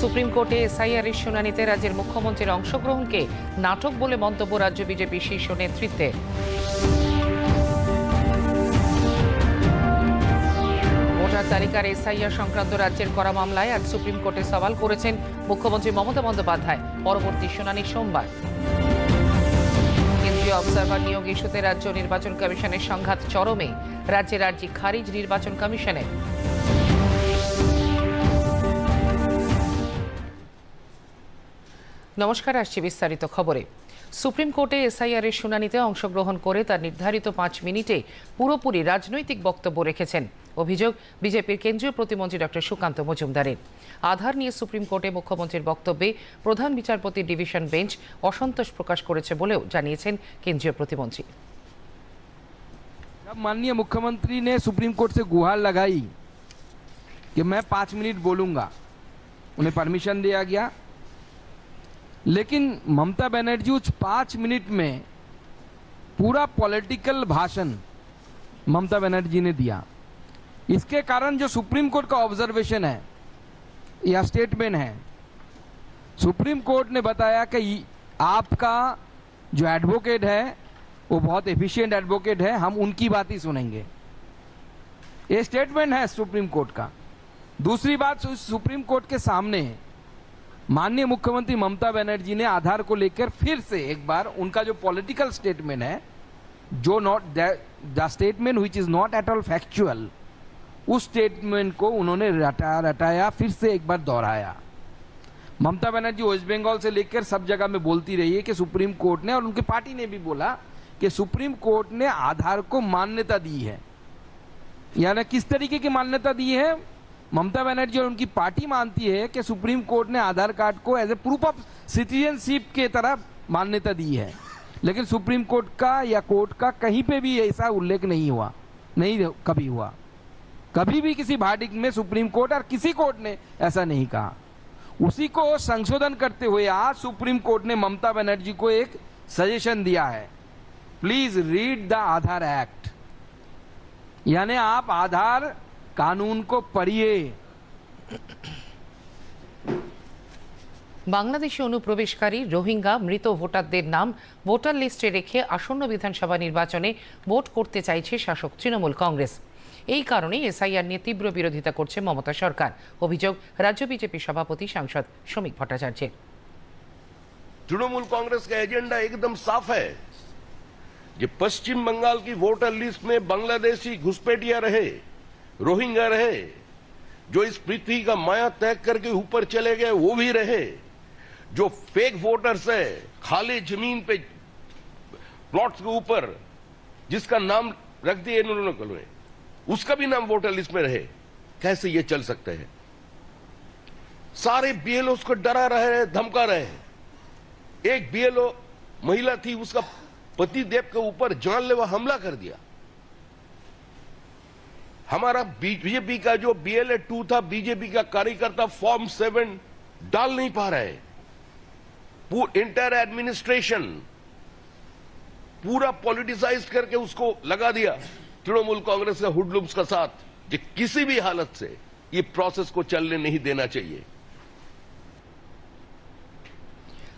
Supreme কোর্টে SIR এর শুনানিতে রাজ্যের মুখ্যমন্ত্রীর অংশগ্রহণকে নাটক বলে মন্তব্য রাজ্য বিজেপি শীর্ষ নেতৃত্বে ভোটার তালিকার এসআইআর সংক্রান্ত রাজ্যের করা মামলায় আজ সুপ্রিম কোর্টে সওয়াল করেছেন মুখ্যমন্ত্রী মমতা বন্দ্যোপাধ্যায়, পরবর্তী শুনানি সোমবার। কেন্দ্রীয় অবজারভার নিয়োগ ইস্যুতে রাজ্য নির্বাচন কমিশনের সংঘাত চরমে, রাজ্যের আর্জি খারিজ নির্বাচন কমিশনের। নমস্কার আসছি বিস্তারিত খবরে সুপ্রিম কোর্টে এসআইআর এর শুনানিতে অংশগ্রহণ করে তার নির্ধারিত পাঁচ মিনিটে পুরোপুরি রাজনৈতিক বক্তব্য রেখেছেন অভিযোগ বিজেপির কেন্দ্রীয় প্রতিমন্ত্রী ডক্টর সুকান্ত মজুমদারের আধার নিয়ে সুপ্রিম কোর্টে মুখ্যমন্ত্রীর বক্তব্যে প্রধান বিচারপতির ডিভিশন বেঞ্চ অসন্তোষ প্রকাশ করেছে বলেও জানিয়েছেন কেন্দ্রীয় প্রতিমন্ত্রী जब माननीय मुख्यमंत्री ने सुप्रीम कोर्ट से गुहार लगाई कि मैं पाँच मिनट बोलूंगा उन्हें परमिशन दिया गया लेकिन ममता बनर्जी उस पाँच मिनट में पूरा पॉलिटिकल भाषण ममता बनर्जी ने दिया। इसके कारण जो सुप्रीम कोर्ट का ऑब्जर्वेशन है, या स्टेटमेंट है, सुप्रीम कोर्ट ने बताया कि आपका जो एडवोकेट है, वो बहुत एफिशिएंट एडवोकेट है, हम उनकी बात ही सुनेंगे। ये स्टेटमेंट है सुप्रीम कोर्ट का। दूसरी बात सुप्रीम कोर्ट के सामने माननीय मुख्यमंत्री ममता बनर्जी ने आधार को लेकर फिर से एक बार उनका जो पॉलिटिकल स्टेटमेंट है, जो not the statement which is not at all factual उस स्टेटमेंट को उन्होंने रटा, रटाया, फिर से एक बार दोहराया। ममता बनर्जी वेस्ट बंगाल से लेकर सब जगह में बोलती रही है कि सुप्रीम कोर्ट ने, और उनकी पार्टी ने भी बोला कि सुप्रीम कोर्ट ने आधार को मान्यता दी है। यानी किस तरीके की मान्यता दी है? ममता बनर्जी और उनकी पार्टी मानती है कि सुप्रीम कोर्ट ने आधार कार्ड को as a proof of citizenship के तरह मान्यता दी है। लेकिन सुप्रीम कोर्ट का या कोर्ट का कहीं पे भी ऐसा उल्लेख नहीं हुआ, नहीं कभी हुआ। कभी भी किसी भार्डिक में सुप्रीम कोर्ट और किसी कोर्ट ने ऐसा नहीं कहा। उसी को संशोधन करते हुए आज सुप्रीम कोर्ट ने ममता बनर्जी को एक सजेशन दिया है। Please read the Aadhaar act यानी आप आधार कानून को पढ़िए বাংলাদেশে অনুপ্রবেশকারী রোহিঙ্গা মৃত ভোটারদের নাম ভোটার লিস্টে রেখে আসন্ন বিধানসভা নির্বাচনে ভোট করতে চাইছে শাসক তৃণমূল কংগ্রেস এই কারণেই এসআইআর নিয়ে তীব্র বিরোধিতা করছে মমতা সরকার অভিযোগ রাজ্য বিজেপি সভাপতি সাংসদ শ্রমিক ভট্টাচার্যের तृणमूल कांग्रेस का एजेंडा एकदम साफ है कि पश्चिम बंगाल की वोटर लिस्ट में बांग्लादेशी घुसपैठिया रहे रोहिंग्या रहे। जो इस पृथ्वी का माया तय करके ऊपर चले गए, वो भी रहे। जो फेक वोटर्स है, खाली ज़मीन पे प्लॉट्स के ऊपर, जिसका नाम रख दिए इन्होंने उसका भी नाम वोटर लिस्ट में रहे। कैसे ये चल सकते हैं? सारे बीएलओ उसको डरा रहे हैं, धमका रहे हैं। एक बीएलओ महिला थी, उसका पति देव के ऊपर जानलेवा हमला कर दिया। हमारा बीजेपी का जो बीएलए टू था बीजेपी का कार्यकर्ता फॉर्म सेवन डाल नहीं पा रहे इंटर एडमिनिस्ट्रेशन पूरा पॉलिटिसाइज करके उसको लगा दिया तृणमूल कांग्रेस के हुडलुम्स का साथ कि किसी भी हालत से ये प्रोसेस को चलने नहीं देना चाहिए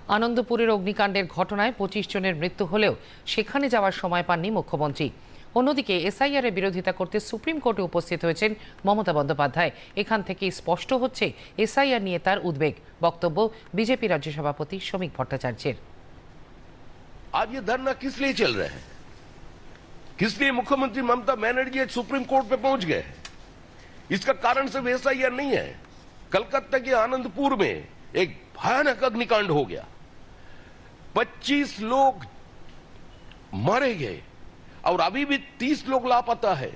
আনন্দপুরের অগ্নিকাণ্ডের ঘটনায় পঁচিশ জনের মৃত্যু হলেও সেখানে যাওয়ার সময় পাননি মুখ্যমন্ত্রী অন্যদিকে এসআইআর এর বিরোধিতা করতে সুপ্রিম কোর্টে উপস্থিত হয়েছেন মমতা বন্দ্যোপাধ্যায় এখান থেকেই স্পষ্ট হচ্ছে এসআইআর নিয়ে তার উদ্বেগ বক্তব্য বিজেপি রাজ্য সভাপতি শ্রমিক ভট্টাচার্যের आज ये धरना किस लिए चल रहा है किस लिए मुख्यमंत्री ममता बनर्जी आज सुप्रीम कोर्ट पे पहुंच गए इसका कारण सिर्फ ऐसा ही नहीं है कलकत्ता के आनंदपुर में एक भयानक अग्निकांड हो गया 25 लोग मारे गए और अभी भी 30 लोग लापता है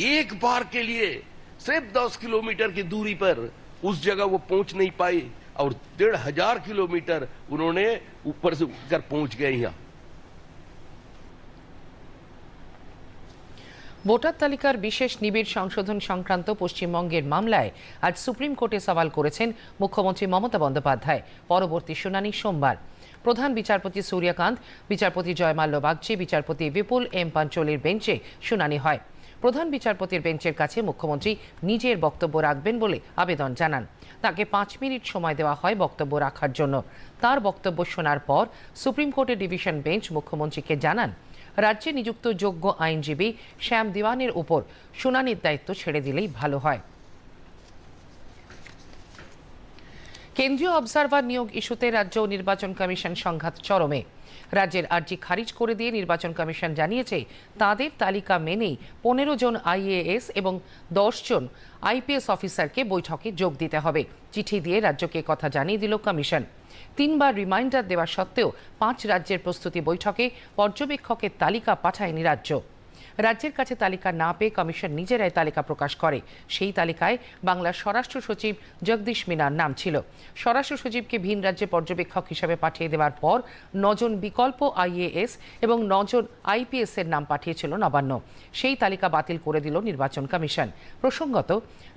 एक बार के लिए सिर्फ 10 किलोमीटर की दूरी पर उस जगह वो पहुंच नहीं पाए और डेढ़ हजार किलोमीटर उन्होंने ऊपर से उठकर पहुंच गए यहां ভোটার তালিকার বিশেষ নিবিড় সংশোধন সংক্রান্ত পশ্চিমবঙ্গের মামলায় আজ সুপ্রিম কোর্টে সওয়াল করেছেন মুখ্যমন্ত্রী মমতা বন্দ্যোপাধ্যায় পরবর্তী শুনানি সোমবার প্রধান বিচারপতি সূর্যকান্ত, বিচারপতি জয়মাল্য বাগচি, বিচারপতি বিপুল এম পাঞ্চলির বেঞ্চে শুনানি হয়। প্রধান বিচারপতির বেঞ্চের কাছে মুখ্যমন্ত্রী নিজের বক্তব্য রাখবেন বলে আবেদন জানান। তাকে পাঁচ মিনিট সময় দেওয়া হয় বক্তব্য রাখার জন্য। তার বক্তব্য শোনার পর সুপ্রিম কোর্টের ডিভিশন বেঞ্চ মুখ্যমন্ত্রীকে জানান, রাজ্যে নিযুক্ত যোগ্য আইনজীবী শ্যাম দিওয়ানের উপর শুনানির দায়িত্ব ছেড়ে দিলেই ভালো হয়। কেন্দ্রীয় অবজারভার নিয়োগ ইস্যুতে রাজ্য নির্বাচন কমিশন সংঘাত চরমে। রাজ্যের আর্জি খারিজ করে দিয়ে নির্বাচন কমিশন জানিয়েছে, তাদের তালিকা মেনেই পনেরো জন আইএএস এবং দশ জন আইপিএস অফিসারকে বৈঠকে যোগ দিতে হবে। চিঠি দিয়ে রাজ্যকে কথা জানিয়ে দিল কমিশন। তিনবার রিমাইন্ডার দেওয়া সত্ত্বেও পাঁচ রাজ্যের প্রস্তুতি বৈঠকে পর্যবেক্ষকের তালিকা পাঠায়নি রাজ্য। রাজ্যের কাছে তালিকা না পেয়ে কমিশন নিজেরাই তালিকা প্রকাশ করে। সেই তালিকায় বাংলার স্বরাষ্ট্র সচিব জগদীশ মিনার নাম ছিল। স্বরাষ্ট্র সচিবকে ভিন রাজ্যে পর্যবেক্ষক হিসেবে পাঠিয়ে দেওয়ার পর নজন বিকল্প আইএএস এবং নজন আইপিএস এর নাম পাঠিয়েছিল নবান্ন। সেই তালিকা বাতিল করে দিল নির্বাচন কমিশন। প্রসঙ্গত,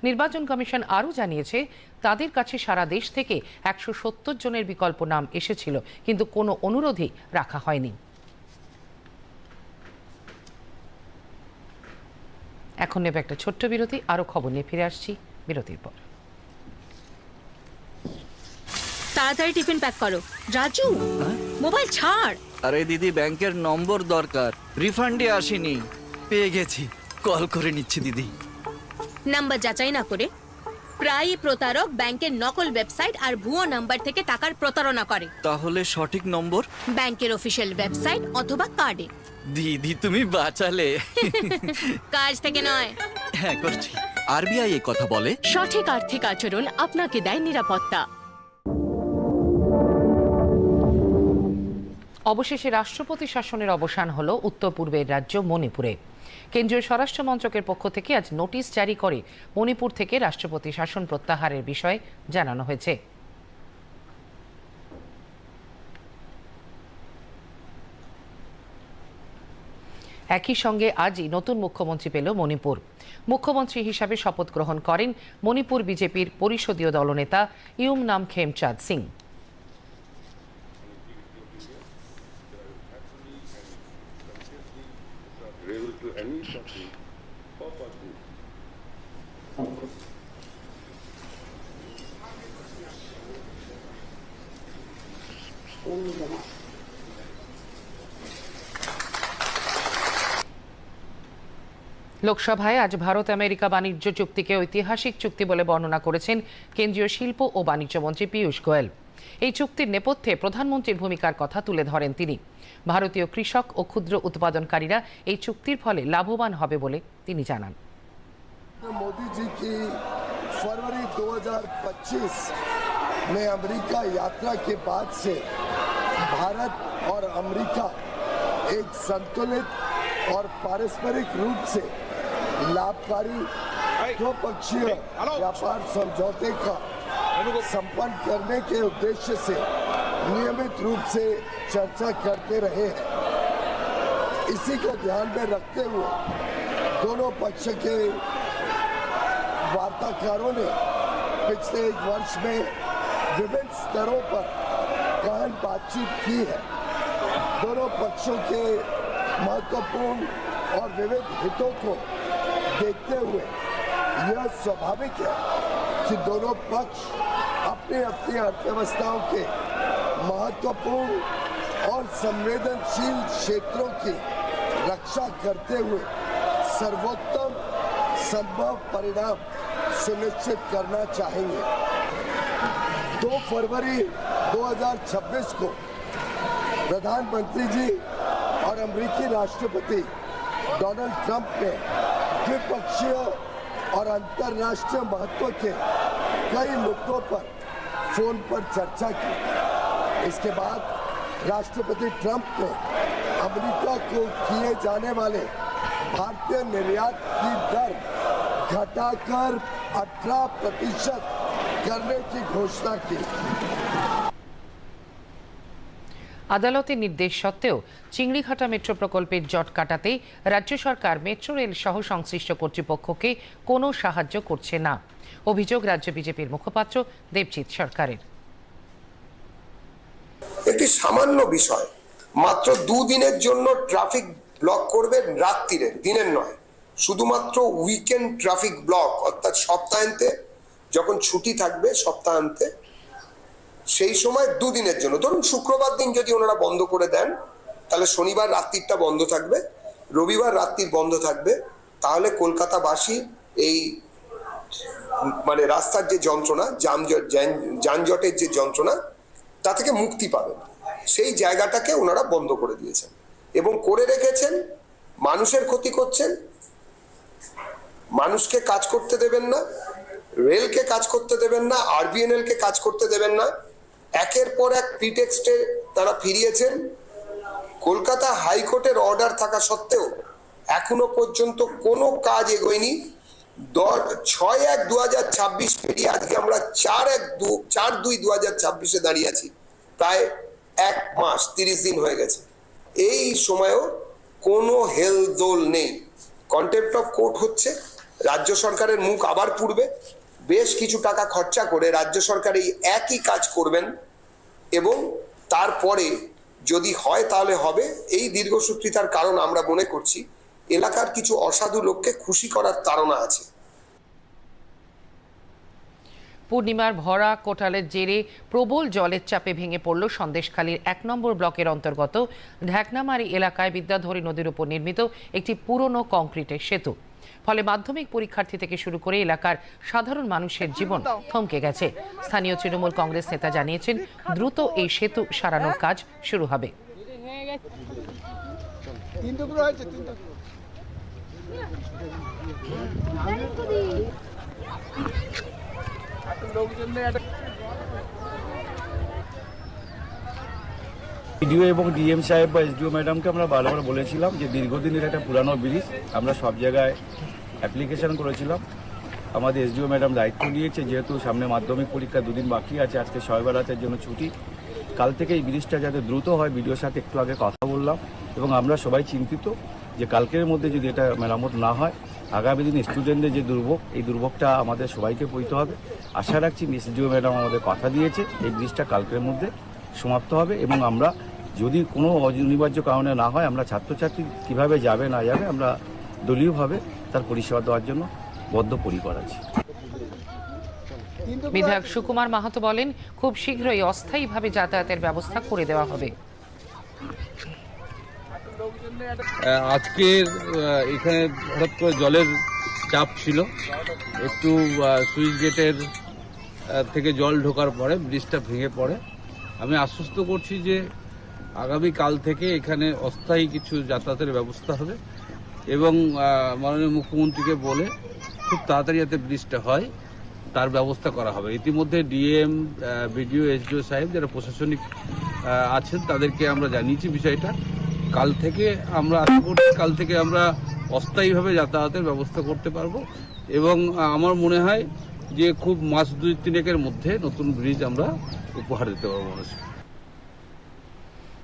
নির্বাচন কমিশন আরও জানিয়েছে, তাদের কাছে সারা দেশ থেকে একশো সত্তর জনের বিকল্প নাম এসেছিল, কিন্তু কোনো অনুরোধই রাখা হয়নি। এখন নেবে একটা ছোট্ট বিরতি আরও খবর নিয়ে ফিরে আসছি বিরতির পর। তাড়াতাড়ি টিফিন প্যাক করো। রাজু মোবাইল ছাড়। আরে দিদি ব্যাংকের নম্বর দরকার। রিফান্ডে আসেনি। পেয়ে গেছি। কল করে নিচ্ছি দিদি। নাম্বার যাচাই না করে প্রায়ই প্রতারক ব্যাংকের নকল ওয়েবসাইট আর ভুয়ো নাম্বার থেকে টাকার প্রতারণা করে। তাহলে সঠিক নম্বর? ব্যাংকের অফিসিয়াল ওয়েবসাইট অথবা কার্ডে। দিদি তুমি বাঁচালে। কাজ থেকে নয়। হ্যাঁ করছি। আরবিআই এ কথা বলে। সঠিক আর্থিক আচরণ আপনাকে দেয় নিরাপত্তা। অবশেষে রাষ্ট্রপতি শাসনের অবসান হলো উত্তর পূর্বের রাজ্য মণিপুরে। কেন্দ্রীয় স্বরাষ্ট্র মন্ত্রকের পক্ষ থেকে আজ নোটিশ জারি করে মণিপুর থেকে রাষ্ট্রপতি শাসন প্রত্যাহারের বিষয়ে জানানো হয়েছে। একই সঙ্গে আজই নতুন মুখ্যমন্ত্রী পেল মণিপুর। মুখ্যমন্ত্রী হিসাবে শপথ গ্রহণ করেন মণিপুর বিজেপির পরিষদীয় দলনেতা ইউম নাম খেমচাঁদ সিং। লোকসভায় আজ ভারত আমেরিকা বাণিজ্য চুক্তিকে ঐতিহাসিক চুক্তি বলে বর্ণনা করেছেন কেন্দ্রীয় শিল্প ও বাণিজ্য মন্ত্রী পীয়ূষ গোয়েল এই চুক্তির নেপথ্যে প্রধানমন্ত্রীর ভূমিকার কথা তুলে ধরেন তিনি ভারতীয় কৃষক ও ক্ষুদ্র উৎপাদনকারীরা এই চুক্তির ফলে লাভবান হবে বলে তিনি জানান मोदी जी की फरवरी 2025 में अमेरिका यात्रा के बाद से भारत और अमेरिका एक संतुलित और पारस्परिक रूप से लाभकारी द्विपक्षीय व्यापार समझौते का संपन्न करने के उद्देश्य से नियमित रूप से चर्चा करते रहे हैं। इसी को ध्यान में रखते हुए दोनों पक्ष के वार्ताकारों ने पिछले एक वर्ष में विभिन्न स्तरों पर गहन बातचीत की है। दोनों पक्षों के महत्वपूर्ण और विविध हितों को देखते हुए यह स्वाभाविक है कि दोनों पक्ष अपनी अपनी अर्थव्यवस्थाओं के महत्वपूर्ण और संवेदनशील क्षेत्रों की रक्षा करते हुए सर्वोत्तम संभव परिणाम सुनिश्चित करना चाहेंगे। 2 फरवरी 2026 को प्रधानमंत्री जी और अमेरिकी राष्ट्रपति डोनाल्ड ट्रंप ने द्विपक्षीय और अंतर्राष्ट्रीय महत्व के कई मुद्दों पर फ़ोन पर चर्चा की। इसके बाद राष्ट्रपति ट्रंप ने अमेरिका को किए जाने वाले भारतीय निर्यात की दर घटाकर 18 प्रतिशत करने की घोषणा की। আদালতের নির্দেশ সত্ত্বেও চিংড়িঘাটা মেট্রো প্রকল্পের জট কাটাতে রাজ্য সরকার মেট্রো রেল সহ সংশ্লিষ্ট কর্তৃপক্ষকে কোনো সাহায্য করছে না। অভিযোগ রাজ্য বিজেপির মুখপাত্র দেবজিৎ সরকারের। একটি সামান্য বিষয়, মাত্র দুদিনের জন্য ট্রাফিক ব্লক করবে রাত্রিরে, দিনের নয়। শুধুমাত্র উইকেন্ড ট্রাফিক ব্লক, অর্থাৎ সপ্তাহান্তে, যখন ছুটি থাকবে সপ্তাহান্তে সেই সময় দুদিনের জন্য। ধরুন শুক্রবার দিন যদি ওনারা বন্ধ করে দেন, তাহলে শনিবার রাত্রিটা বন্ধ থাকবে, রবিবার রাত্রির বন্ধ থাকবে। তাহলে কলকাতাবাসী এই মানে রাস্তার যে যন্ত্রণা, যানজট যানজটের যে যন্ত্রণা, তা থেকে মুক্তি পাবেন। সেই জায়গাটাকে ওনারা বন্ধ করে দিয়েছেন। এবং করে রেখেছেন, মানুষের ক্ষতি করছেন, মানুষকে কাজ করতে দেবেন না, রেলকে কাজ করতে দেবেন না আরবিএনএল কে কাজ করতে দেবেন না। একের পর এক প্রিটেক্সটে তারা ফিরিয়েছেন। কলকাতা হাইকোর্টের অর্ডার থাকা সত্ত্বেও এখনও পর্যন্ত কোনো কাজ এগোয়নি। ছয় এক দু হাজার ছাব্বিশ পেরিয়ে আজকে আমরা চার এক দু, চার দুই দু হাজার ছাব্বিশে দাঁড়িয়ে আছি। প্রায় এক মাস, তিরিশ দিন হয়ে গেছে। এই সময়ও কোনো হেলদোল নেই। কন্টেম্প্ট অফ কোর্ট হচ্ছে। রাজ্য সরকারের মুখ আবার পুড়বে। বেশ কিছু টাকা খরচা করে রাজ্য সরকার এই একই কাজ করবেন এবং তারপরে যদি হয় তাহলে হবে। এই দীর্ঘসূত্রিতার কারণ আমরা মনে করছি। এলাকার কিছু অসাধু লোককে খুশি করার তাড়না আছে। পূর্ণিমার ভরা কোটালের জেরে প্রবল জলের চাপে ভেঙে পড়ল সন্দেশখালীর এক নম্বর ব্লকের অন্তর্গত ঢ্যাকনামারি এলাকায় বিদ্যাধরী নদীর উপর নির্মিত একটি পুরনো কংক্রিটের সেতু। ফলে মাধ্যমিক পরীক্ষার্থী থেকে শুরু করে এলাকার সাধারণ মানুষের জীবন থমকে গেছে। স্থানীয় তৃণমূল কংগ্রেস নেতা জানিয়েছেন দ্রুত এই সেতু সারানোর কাজ শুরু হবে। ভিডিও এবং ডিএম সাহেব বা এসডিও ম্যাডামকে আমরা বারবার বলেছিলাম যে দীর্ঘদিনের একটা পুরানো ব্রিজ আমরা সব জায়গায় অ্যাপ্লিকেশন করেছিলাম আমাদের এসডিও ম্যাডাম দায়িত্ব নিয়েছে, যেহেতু সামনে মাধ্যমিক পরীক্ষা দুদিন বাকি আছে, আজকে শবে বেড়াতের জন্য ছুটি। কাল থেকে এই ব্রিজটা যাতে দ্রুত হয়, ভিডিওর সাথে একটু আগে কথা বললাম। এবং আমরা সবাই চিন্তিত যে কালকের মধ্যে যদি এটা মেরামত না হয়, আগামী দিন স্টুডেন্টদের যে দুর্ভোগ, এই দুর্ভোগটা আমাদের সবাইকে বইতে হবে। আশা রাখছি এসডিও ম্যাডাম আমাদের কথা দিয়েছে, এই ব্রিজটা কালকের মধ্যে সমাপ্ত হবে এবং আমরা যদি কোনো অনিবার্য কারণে না হয়, আমরা ছাত্রছাত্রী কীভাবে যাবে না যাবে, আমরা দলীয়ভাবে তার পরিষেবা দেওয়ার জন্য বদ্ধপরিকর আছি। বিধায়ক সুকুমার মাহাতো বলেন খুব শীঘ্রই অস্থায়ীভাবে যাতায়াতের ব্যবস্থা করে দেওয়া হবে। আজকের এখানে হঠাৎ করে জলের চাপ ছিল। একটু সুইচ গেটের থেকে জল ঢোকার পরে ব্রিজটা ভেঙে পড়ে। আমি আশ্বস্ত করছি যে আগামী কাল থেকে এখানে অস্থায়ী কিছু যাতায়াতের ব্যবস্থা হবে। এবং মাননীয় মুখ্যমন্ত্রীকে বলে খুব তাড়াতাড়ি যাতে ব্রিজটা হয়, তার ব্যবস্থা করা হবে। ইতিমধ্যে ডিএম বিডিও, এসডিও সাহেব যারা প্রশাসনিক আছেন, তাদেরকে আমরা জানিয়েছি বিষয়টা। কাল থেকে আমরা আশা করছি কাল থেকে আমরা অস্থায়ীভাবে যাতায়াতের ব্যবস্থা করতে পারব এবং আমার মনে হয় যে খুব মাস দুই তিনেকের মধ্যে নতুন ব্রিজ আমরা উপহার দিতে পারব মানুষকে।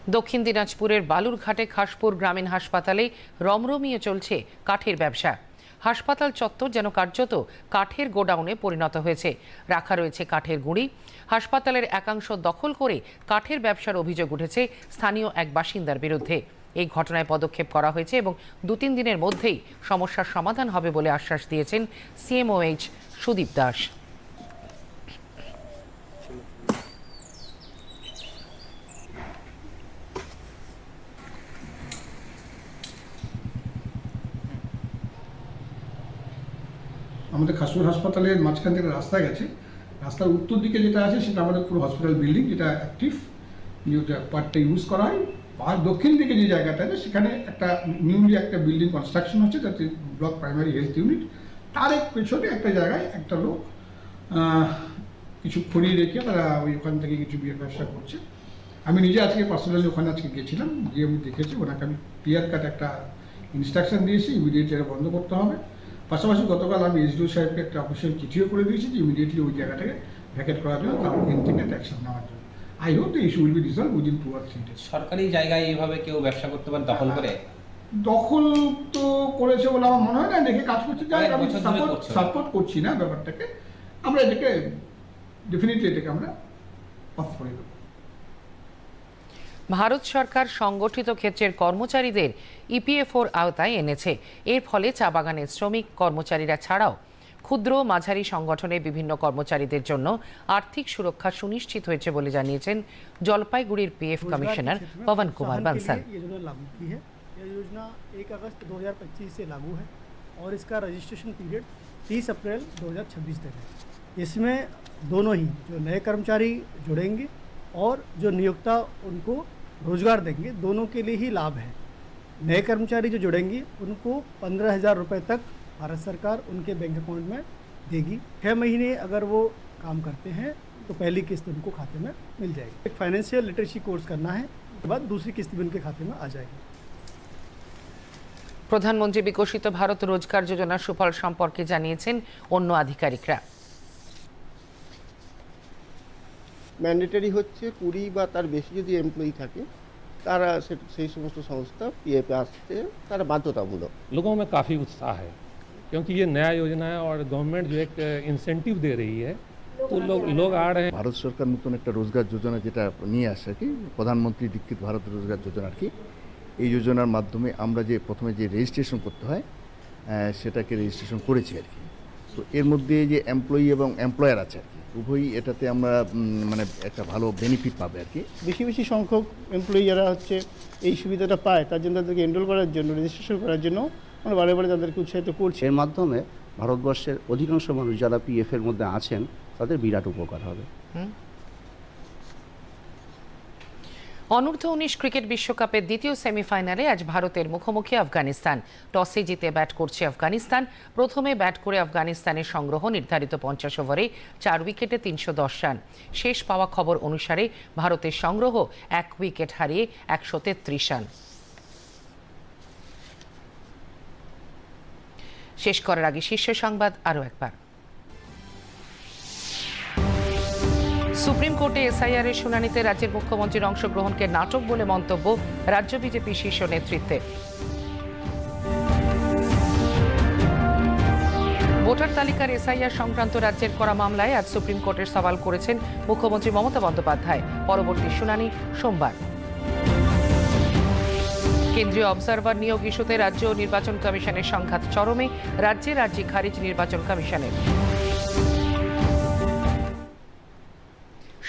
দক্ষিণ দিনাজপুরের বালুরঘাটে খাসপুর গ্রামীণ হাসপাতালে রমরমিয়ে চলছে কাঠের ব্যবসা। হাসপাতাল চত্বর যেন কার্যত কাঠের গোডাউনে পরিণত হয়েছে। রাখা রয়েছে কাঠের গুঁড়ি। হাসপাতালের একাংশ দখল করে কাঠের ব্যবসার অভিযোগ উঠেছে স্থানীয় এক বাসিন্দার বিরুদ্ধে। এই ঘটনায় পদক্ষেপ করা হয়েছে এবং দু তিন দিনের মধ্যেই সমস্যার সমাধান হবে বলে আশ্বাস দিয়েছেন সিএমওএইচ সুদীপ দাস। আমাদের খাসপুর হাসপাতালের মাঝখান থেকে রাস্তা গেছে। রাস্তার উত্তর দিকে যেটা আছে, সেটা আমাদের পুরো হসপিটাল বিল্ডিং যেটা অ্যাক্টিভ যেটা পার্টটা ইউজ করা হয়। আর দক্ষিণ দিকে যে জায়গাটা আছে, সেখানে একটা নিউলি একটা বিল্ডিং কনস্ট্রাকশন হচ্ছে যাতে ব্লক প্রাইমারি হেলথ ইউনিট তার এক পেছনে একটা জায়গায় একটা লোক কিছু খড়ি রেখে তারা ওই ওখান থেকে কিছু বিয়ের ব্যবসা করছে। আমি নিজে আজকে পার্সোনালি ওখানে আজকে গেছিলাম, গিয়ে আমি দেখেছি। ওনাকে আমি ক্লিয়ার কাট একটা ইনস্ট্রাকশন দিয়েছি ইমিডিয়েটলি এটা বন্ধ করতে হবে। পাশাপাশি গতকাল আমি এসডিও সাহেবকে একটা অফিসিয়াল চিঠিও করে দিয়েছি যে ইমিডিয়েটলি ওই জায়গাটাকে ভ্যাকেট করার জন্য তার ইন্টিমেট অ্যাকশন নেওয়ার জন্য। I hope the issue will be resolve within two or three days সরকারি জায়গায় এইভাবে কেউ ব্যবসা করতে পারে দখল করে? দখল তো করেছে বলে আমার মনে হয় না দেখে কাজ করছে যাই আমি সাপোর্ট সাপোর্ট করছি না। ব্যাপারটাকে। আমরা এটাকে ডেফিনেটলি এটাকে আমরা অফ করে দেবো। ভারত সরকার সংগঠিত ক্ষেত্রের কর্মচারীদের ইপিএফওর আওতায় এনেছে এর ফলে চা বাগানের শ্রমিক কর্মচারীরা ছাড়াও ক্ষুদ্র ও মাঝারি সংগঠনের বিভিন্ন কর্মচারীদের জন্য আর্থিক সুরক্ষা সুনিশ্চিত হয়েছে বলে জানিয়েছেন জলপাইগুড়ির পিএফ কমিশনার পবন কুমার বানসাল ये योजना लागू की है यह योजना 1 अगस्त 2025 से लागू है और इसका रजिस्ट्रेशन पीरियड 30 अप्रैल 2026 तक है इसमें दोनों ही जो नए कर्मचारी जुड़ेंगे और जो नियोक्ता उनको रोजगार देंगे दोनों के लिए ही लाभ है नए कर्मचारी जो जुड़ेंगे उनको पंद्रह हज़ार रुपये तक भारत सरकार उनके बैंक अकाउंट में देगी छः महीने अगर वो काम करते हैं तो पहली किस्त उनको खाते में मिल जाएगी एक फाइनेंशियल लिटरेसी कोर्स करना है उसके बाद दूसरी किस्त भी उनके खाते में आ जाएगी প্রধানমন্ত্রী বিকশিত ভারত রোজগার যোজনার সুফল সম্পর্কে জানিয়েছেন অন্য আধিকারিকরা ম্যান্ডেটারি হচ্ছে কুড়ি বা তার বেশি যদি এমপ্লয়ি থাকে তারা সে- সেই সমস্ত সংস্থা পিএফে আসতে তারা বাধ্যতামূলক लोगों में काफ़ी उत्साह है क्योंकि ये नया योजना है और गवर्नमेंट जो एक इंसेंटिव दे रही है तो लोग लोग आ रहे हैं ভারত সরকার নতুন একটা রোজগার যোজনা যেটা নিয়ে আসে আর কি প্রধানমন্ত্রী দীক্ষিত ভারত রোজগার যোজনা আর কি এই যোজনার মাধ্যমে আমরা যে প্রথমে যে রেজিস্ট্রেশন করতে হয় আহ, সেটাকে রেজিস্ট্রেশন করেছি আর কি তো এর মধ্যে যে এমপ্লয়ি এবং এমপ্লয়ার আছে আর কি উভয়ই এটাতে আমরা মানে একটা ভালো বেনিফিট পাবে আর কি। বেশি বেশি সংখ্যক এমপ্লয়ি যারা হচ্ছে এই সুবিধাটা পায় তার জন্য তাদেরকে এনরোল করার জন্য রেজিস্ট্রেশন করার জন্য আমরা বারে বারে তাদেরকে উৎসাহিত করছি। এর মাধ্যমে ভারতবর্ষের অধিকাংশ মানুষ যারা পিএফ এর মধ্যে আছেন তাদের বিরাট উপকার হবে। অনূর্ধ্ব উনিশ ক্রিকেট বিশ্বকাপের দ্বিতীয় সেমিফাইনালে আজ ভারতের মুখোমুখি আফগানিস্তান। টসে জিতে ব্যাট করছে আফগানিস্তান। প্রথমে ব্যাট করে আফগানিস্তানের সংগ্রহ নির্ধারিত পঞ্চাশ ওভারে চার উইকেটে তিনশো দশ রান। শেষ পাওয়া খবর অনুসারে ভারতের সংগ্রহ এক উইকেট হারিয়ে একশো তেত্রিশ রান। শেষ করার আগে শীর্ষ সংবাদ আরও একবার। সুপ্রিম কোর্টে এসআইআর এর শুনানিতে রাজ্যের মুখ্যমন্ত্রীর অংশগ্রহণকে নাটক বলে মন্তব্য রাজ্য বিজেপি শীর্ষ নেতৃত্বে। ভোটার তালিকার এসআইআর সংক্রান্ত রাজ্যের করা মামলায় আজ সুপ্রিম কোর্টের সওয়াল করেছেন মুখ্যমন্ত্রী মমতা বন্দ্যোপাধ্যায়। পরবর্তী শুনানি সোমবার। কেন্দ্রীয় অবজারভার নিয়োগ ইস্যুতে রাজ্য নির্বাচন কমিশনের সংঘাত চরমে, রাজ্যে রাজ্যে খারিজ নির্বাচন কমিশনের।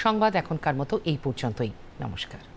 সংবাদ এখনকার মতো এই পর্যন্তই। নমস্কার।